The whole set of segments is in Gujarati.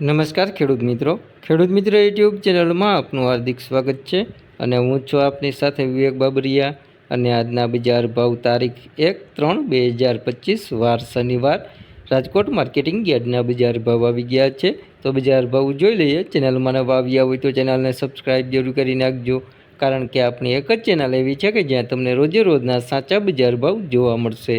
નમસ્કાર ખેડૂત મિત્રો. ખેડૂત મિત્ર યુટ્યુબ ચેનલમાં આપનું હાર્દિક સ્વાગત છે અને હું છું આપની સાથે વિવેક બાબરિયા અને આજના બજાર ભાવ તારીખ એક ત્રણ બે હજાર પચીસ વાર શનિવાર રાજકોટ માર્કેટિંગ યાર્ડના બજાર ભાવ આવી ગયા છે. તો બજાર ભાવ જોઈ લઈએ. ચેનલમાં નવા આવ્યા હોય તો ચેનલને સબસ્ક્રાઈબ જરૂર કરી નાખજો. કારણ કે આપણી એક જ ચેનલ એવી છે કે જ્યાં તમને રોજે રોજના સાચા બજાર ભાવ જોવા મળશે.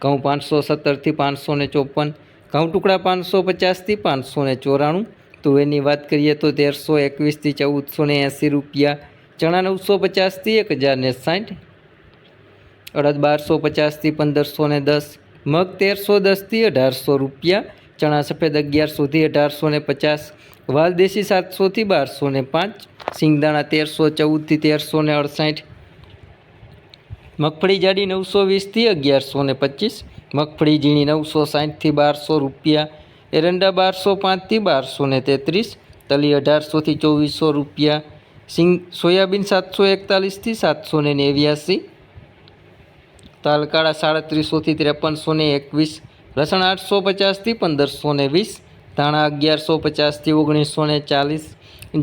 ઘઉં પાંચસો સત્તરથી પાંચસો ને ચોપન, ઘઉં ટુકડા પાંચસો પચાસથી પાંચસો ને ચોરાણું. તુવેરની વાત કરીએ તો તેરસો એકવીસથી ચૌદસો ને એંસી રૂપિયા, ચણા નવસો પચાસથી એક હજાર ને સાઠ, અડદ બારસો પચાસથી પંદરસો ને દસ, મગ તેરસો દસથી અઢારસો રૂપિયા, ચણા સફેદ અગિયારસોથી અઢારસો ને પચાસ, વાલદેશી સાતસોથી બારસો ને પાંચ, સિંગદાણા તેરસો ચૌદથી તેરસો ને અડસાઠ મગફળી જાડી નવસો વીસથી અગિયારસો ને પચીસ, મગફળી ઝીણી નવસો સાઠથી બારસો રૂપિયા એરંડા બારસો પાંચથી બારસો ને તેત્રીસ, તલી અઢારસોથી ચોવીસો રૂપિયા, સિંગ સોયાબીન સાતસો એકતાલીસથી સાતસો ને નેવ્યાસી, તાલકાળા સાડત્રીસોથી ત્રેપનસો ને એકવીસ, લસણ આઠસો પચાસથી પંદરસો ને વીસ ધાણા અગિયારસો પચાસથી ઓગણીસો ને ચાલીસ.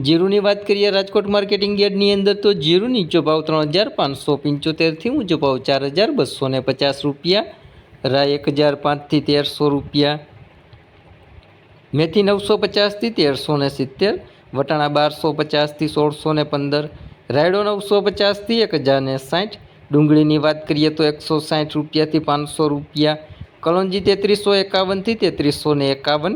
જીરુની વાત કરીએ રાજકોટ માર્કેટિંગ યાર્ડની અંદર તો જીરું નીચો ભાવ ત્રણ હજાર પાંચસો પંચોતેરથી ઊંચો ભાવ ચાર હજાર બસો ને પચાસ રૂપિયા. રાય એક હજાર પાંચથી તેરસો રૂપિયા. મેથી નવસો પચાસથી તેરસો ને સિત્તેર. વટાણા બારસો પચાસથી સોળસો ને પંદર. રાયડો નવસો પચાસથી એક હજાર ને સાઠ. ડુંગળીની વાત કરીએ તો એકસો સાઠ રૂપિયાથી પાંચસો રૂપિયા. કલોંજી તેત્રીસો એકાવનથી તેત્રીસો ને એકાવન.